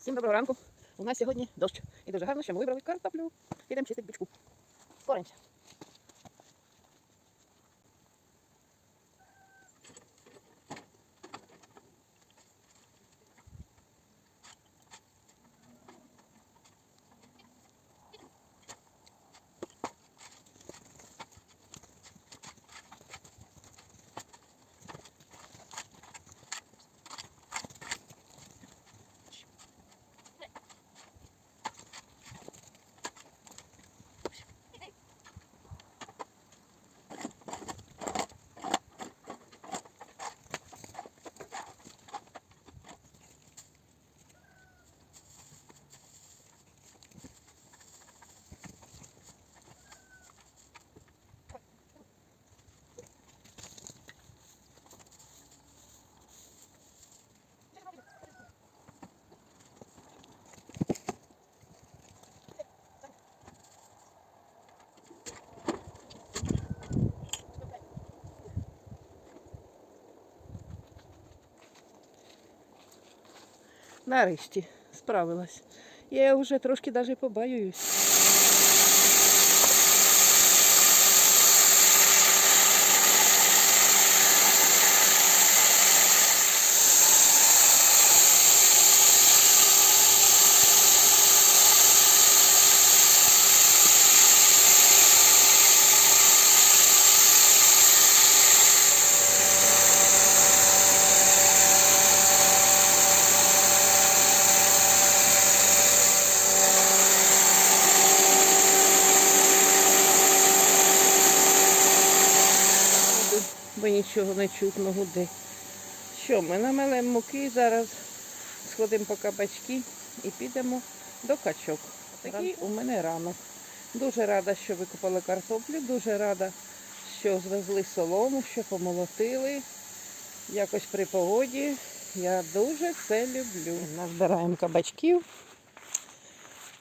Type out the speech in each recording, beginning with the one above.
Всім доброго ранку. У нас сьогодні дощ. І дуже гарно, що ми вибрали картоплю. Підемо чистити бічку. Скоримося. Нарешті справилась. Я вже трошки навіть побаююсь. Нічого не чутно гуде. Що, ми намелемо муки, зараз сходимо по кабачки і підемо до качок. Такий у мене ранок. Дуже рада, що викопали картоплю, дуже рада, що звезли солому, що помолотили. Якось при погоді. Я дуже це люблю. Назбираємо кабачків.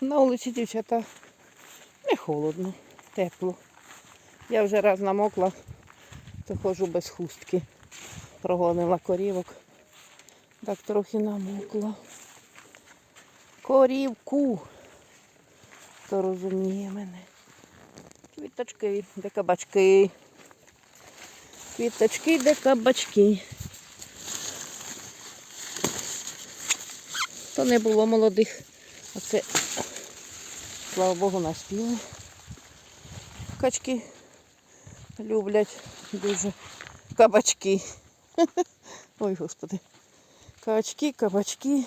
На вулиці дівчата не холодно, тепло. Я вже раз намокла, то без хустки. Прогонила корівок. Так трохи намокла. Корівку. Хто розуміє мене. Квіточки, де кабачки. Квіточки, де кабачки. То не було молодих. А це, слава Богу, наспіли. Качки люблять дуже кабачки. Ой, господи. Кабачки, кабачки.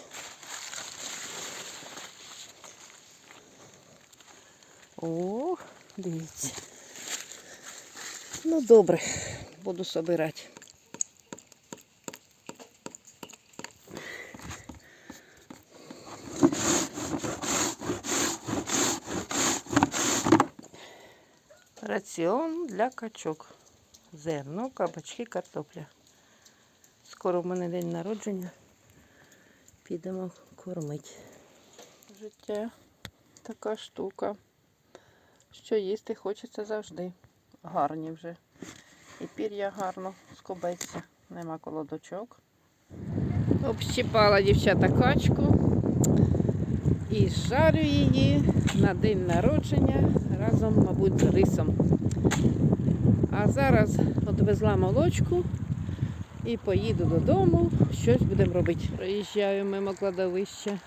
О, дивіться. Ну, добре, буду собирати. Раціон для качок. Зерно, кабачки, картопля. Скоро в мене день народження. Підемо кормити. Життя така штука. Що їсти хочеться завжди. Гарні вже. І пір'я гарно скобеться. Нема колодочок. Общипала дівчата качку і жарю її на день народження разом, мабуть, з рисом. А зараз відвезла молочку і поїду додому. Щось будемо робити. Проїжджаю мимо кладовища.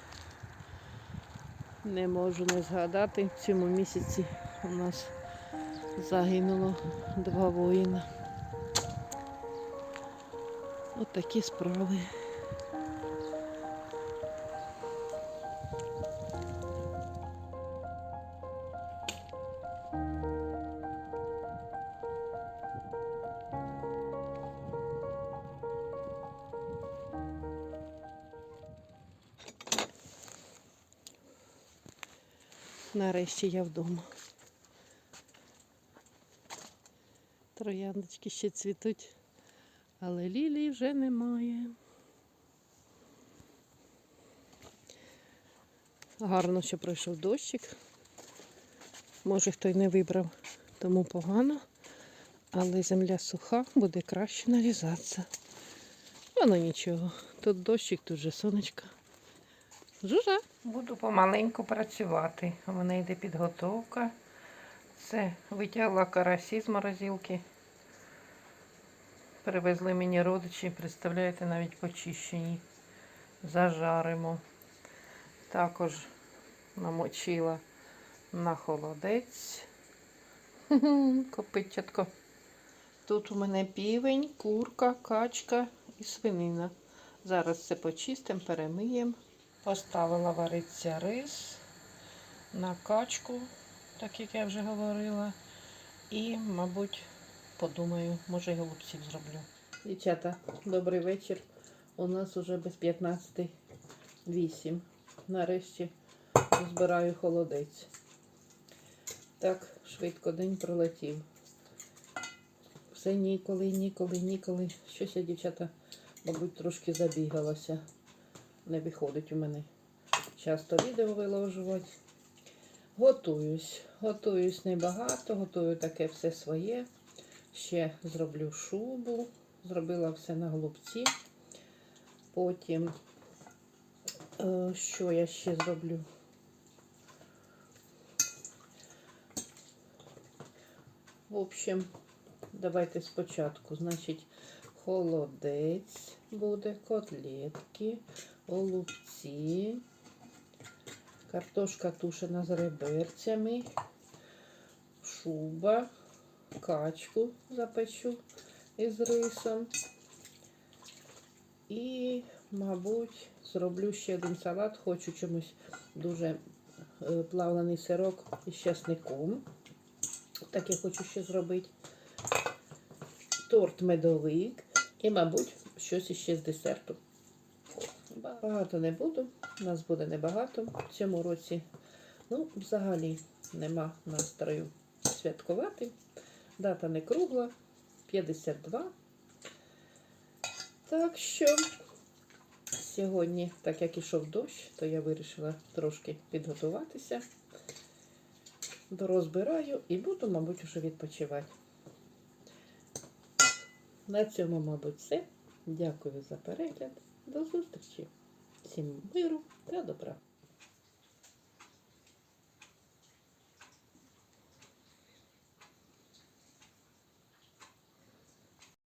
Не можу не згадати. В цьому місяці у нас загинуло два воїна. От справи. Нарешті я вдома. Трояндочки ще цвітуть, але лілії вже немає. Гарно, що пройшов дощик. Може хто й не вибрав, тому погано. Але земля суха, буде краще нарізатися. Воно нічого. Тут дощик, тут же сонечко. Зуза. Буду помаленьку працювати. У мене йде підготовка. Це витягла карасі з морозилки. Привезли мені родичі, представляєте, навіть почищені. Зажаримо. Також намочила на холодець. Копитчатко. Тут у мене півень, курка, качка і свинина. Зараз це почистимо, перемиємо. Поставила вариться рис на качку, так як я вже говорила. І, мабуть, подумаю, може й голубців зроблю. Дівчата, добрий вечір. У нас уже без 15 8. Нарешті збираю холодець. Так, швидко день пролетів. Все ніколи, ніколи, ніколи. Щось я, дівчата, мабуть, трошки забігалася. Не виходить у мене часто відео виложувати. Готуюсь. Готуюсь небагато, готую таке все своє. Ще зроблю шубу. Зробила все на голубці. Потім, е, що я ще зроблю? В общем, давайте спочатку. Значить, холодець буде, котлетки, голубці, картошка тушена з реберцями, шуба, качку запечу із рисом. І, мабуть, зроблю ще один салат. Хочу чомусь дуже е, плавлений сирок із часником. Так я хочу ще зробити. Торт медовик і, мабуть, щось іще з десерту. Багато не буду, нас буде небагато в цьому році. Ну, взагалі нема настрою святкувати. Дата не кругла, 52. Так що сьогодні, так як ішов дощ, то я вирішила трошки підготуватися. Дорозбираю і буду, мабуть, уже відпочивати. На цьому, мабуть, все. Дякую за перегляд. До зустрічі. Всім миру та добра.